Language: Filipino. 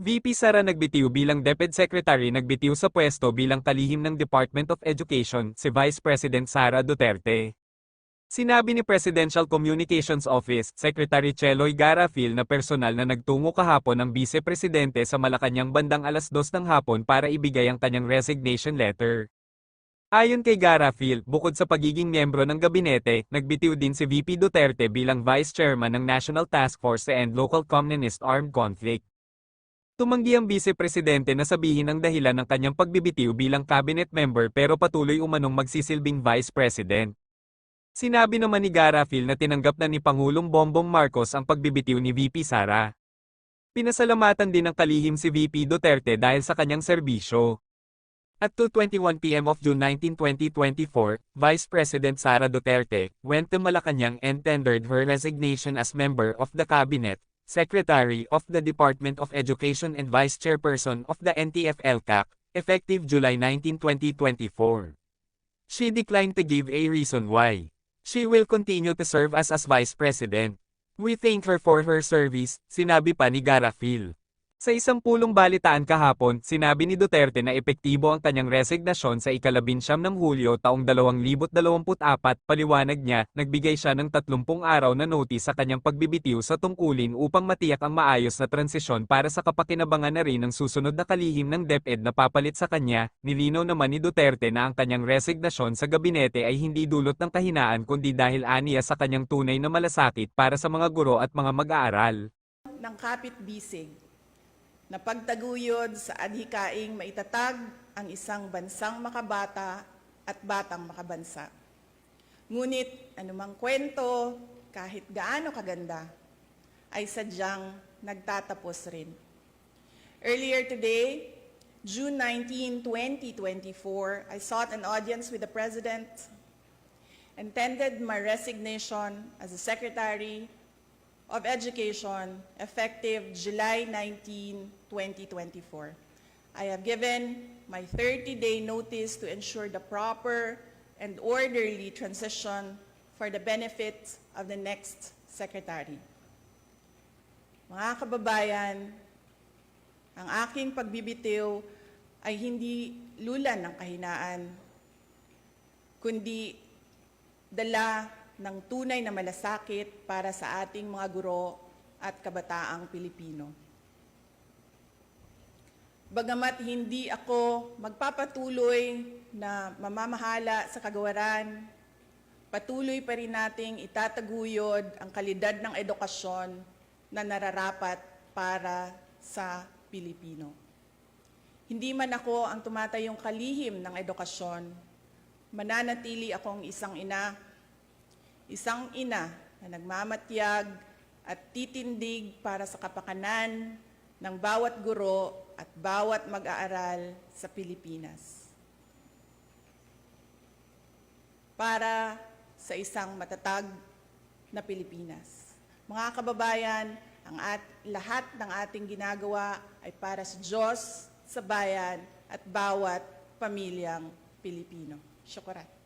VP Sara nagbitiw bilang DepEd Secretary nagbitiw sa pwesto bilang kalihim ng Department of Education, si Vice President Sara Duterte. Sinabi ni Presidential Communications Office, Secretary Cheloy Garafil na personal na nagtungo kahapon ng Vice Presidente sa Malacanang bandang alas 2 ng hapon para ibigay ang kanyang resignation letter. Ayon kay Garafil, bukod sa pagiging miyembro ng gabinete, nagbitiw din si VP Duterte bilang Vice Chairman ng National Task Force End Local Communist Armed Conflict. Tumanggi ang Vice Presidente na sabihin ang dahilan ng kanyang pagbibitiw bilang cabinet member pero patuloy umanong magsisilbing Vice President. Sinabi naman ni Garafil na tinanggap na ni Pangulong Bongbong Marcos ang pagbibitiw ni VP Sara. Pinasalamatan din ng kalihim si VP Duterte dahil sa kanyang serbisyo. At 2.21 p.m. of June 19, 2024, Vice President Sara Duterte went to Malacanang and tendered her resignation as member of the Cabinet, Secretary of the Department of Education and Vice Chairperson of the NTF-ELCAC, effective July 19, 2024. She declined to give a reason why. She will continue to serve as as Vice President. We thank her for her service, sinabi pa ni Garafil. Sa isang pulong balitaan kahapon, sinabi ni Duterte na epektibo ang kanyang resignasyon sa ikalabinsyam ng Hulyo taong 2024, paliwanag niya, nagbigay siya ng 30 araw na notice sa kanyang pagbibitiw sa tungkulin upang matiyak ang maayos na transisyon para sa kapakinabangan na rin ng susunod na kalihim ng DepEd na papalit sa kanya, nilinaw naman ni Duterte na ang kanyang resignasyon sa gabinete ay hindi dulot ng kahinaan kundi dahil aniya sa kanyang tunay na malasakit para sa mga guro at mga mag-aaral. ng kapit-bisig na pagtaguyod sa adhikaing maitatag ang isang bansang makabata at batang makabansa. Ngunit anumang kwento, kahit gaano kaganda, ay sadyang nagtatapos rin. Earlier today, June 19, 2024, I sought an audience with the President and tendered my resignation as the Secretary of Education effective July 19, 2024. I have given my 30-day notice to ensure the proper and orderly transition for the benefit of the next Secretary. Mga kababayan, ang aking pagbibitiw ay hindi lulan ng kahinaan, kundi dala ng tunay na malasakit para sa ating mga guro at kabataang Pilipino. Bagamat hindi ako magpapatuloy na mamamahala sa kagawaran, patuloy pa rin nating itataguyod ang kalidad ng edukasyon na nararapat para sa Pilipino. Hindi man ako ang tumatayong kalihim ng edukasyon, mananatili akong isang ina isang ina na nagmamatyag at titindig para sa kapakanan ng bawat guro at bawat mag-aaral sa Pilipinas. Para sa isang matatag na Pilipinas. Mga kababayan, ang at, lahat ng ating ginagawa ay para sa Diyos, sa bayan, at bawat pamilyang Pilipino. Syukuran.